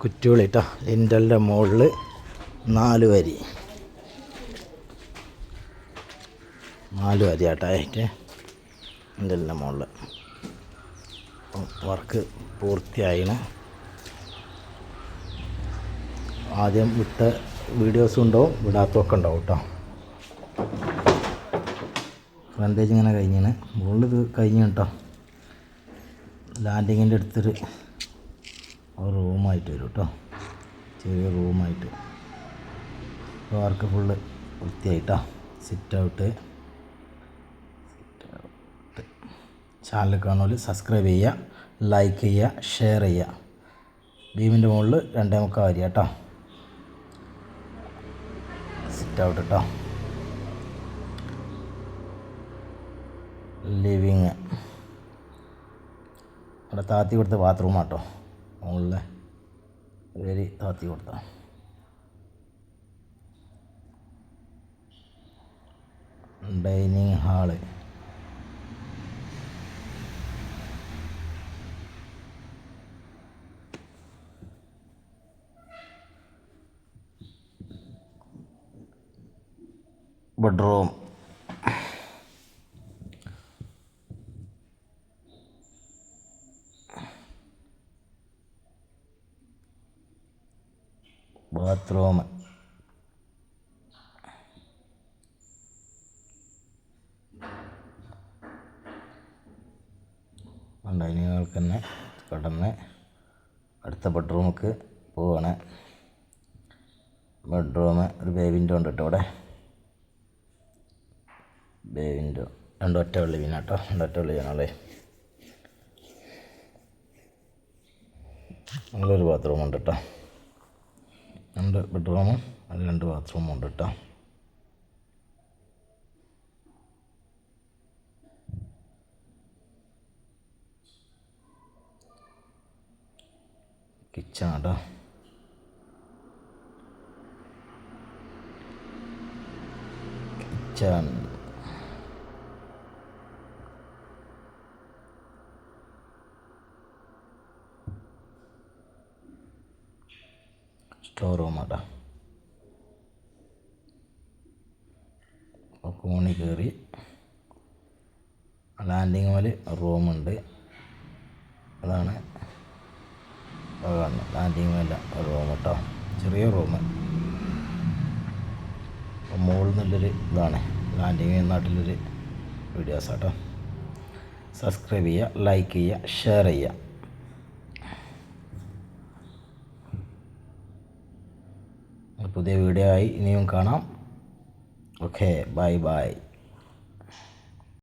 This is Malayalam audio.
കുറ്റിവിളി കേട്ടോ ലിൻഡലിന്റെ മുകളിൽ നാല് വരി. നാല് വരി ആട്ടെ അതിന്റെ ലിൻഡലിന്റെ മുകളിൽ വർക്ക് പൂർത്തിയായിന്. ആദ്യം വിട്ട വീഡിയോസ് ഉണ്ടാവും വിടാത്തൊക്കെ ഉണ്ടാവും കേട്ടോ ഫ്രണ്ടേജ് ഇങ്ങനെ കഴിഞ്ഞാണ് മുകളിൽ ഇത് കഴിഞ്ഞു കേട്ടോ ലാൻഡിങ്ങിന്റെ അടുത്തൊരു ഒരു റൂമായിട്ട് വരും കേട്ടോ ചെറിയ റൂമായിട്ട്. വർക്ക് ഫുള്ള് വൃത്തിയായിട്ടോ. സിറ്റ് ഔട്ട് ചാനൽ കാണുമല്ലോ സബ്സ്ക്രൈബ് ചെയ്യുക ലൈക്ക് ചെയ്യുക ഷെയർ ചെയ്യുക ബീമിന്റെ മുകളിൽ രണ്ടേ മുക്കാൽ വരിക കേട്ടോ സിറ്റ് ഔട്ട് കേട്ടോ ലിവിങ് അവിടെ താത്തി കൊടുത്ത ബാത്റൂം ആട്ടോ മുകളിലെ വരി താത്തി കൊടുത്ത. Dining hall. ബെഡ്റൂം. ബാത്റൂം ഡൈനിങ്ങുകൾക്ക് തന്നെ കടന്ന് അടുത്ത ബെഡ്റൂമുക്ക് പോവാണ്. ബെഡ്റൂം ഒരു ബേ വിൻഡോ ഉണ്ട് കേട്ടോ ഇവിടെ ബേ വിൻഡോ രണ്ട് ഒറ്റ വെള്ളി വീണാട്ടോ രണ്ട് ഒറ്റ വെള്ളി വീണല്ലേ നല്ലൊരു ബാത്റൂം ഉണ്ട് കേട്ടോ. രണ്ട് ബെഡ്റൂമും അതിൽ രണ്ട് ബാത്റൂമും ഉണ്ട് കേട്ടോ കിച്ചൺ കേട്ടോ കിച്ചൺ സ്റ്റോർ റൂം കേട്ടോ അപ്പോൾ കോണി കയറി ലാൻഡിങ് മേൽ റൂമുണ്ട് അതാണ് അതാണ് ലാൻഡിങ് മേലെ റൂം കേട്ടോ ചെറിയ റൂം മുകളിൽ നിന്നുള്ളൊരു ഇതാണ്. ലാൻഡിങ് നാട്ടിലൊരു വീഡിയോസ് കേട്ടോ സബ്സ്ക്രൈബ് ചെയ്യുക ലൈക്ക് ചെയ്യുക ഷെയർ ചെയ്യുക. പുതിയ വീഡിയോ ആയി ഇനിയും കാണാം. Okay bye bye